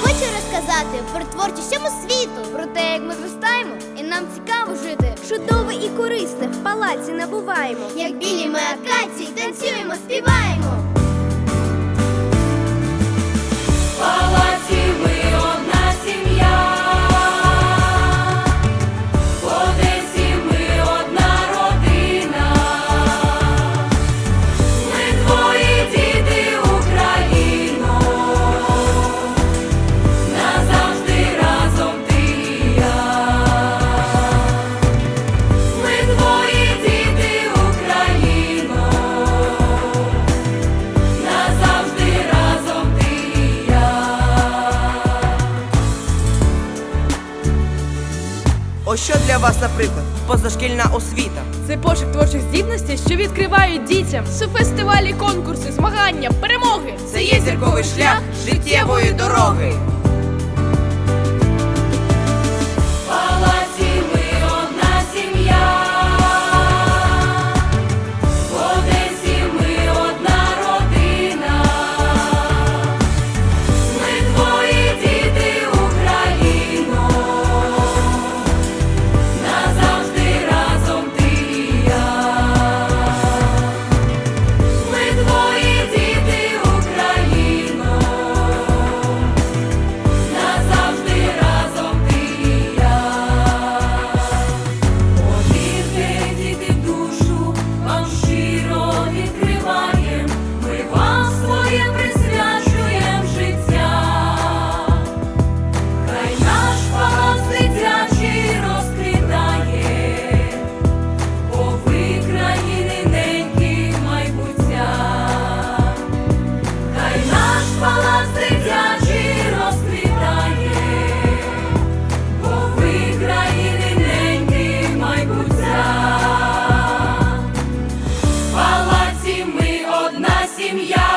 Хочу розказати про творчість всьому світу, про те, як ми зростаємо, і нам цікаво жити. Чудове і корисне в палаці набуваємо. Як білі ми акації, танцюємо, співаємо. Ось що для вас, наприклад, позашкільна освіта. Це пошук творчих здібностей, що відкривають дітям. Це фестивалі, конкурси, змагання, перемоги. Це є зірковий шлях життєвої дороги. Yeah.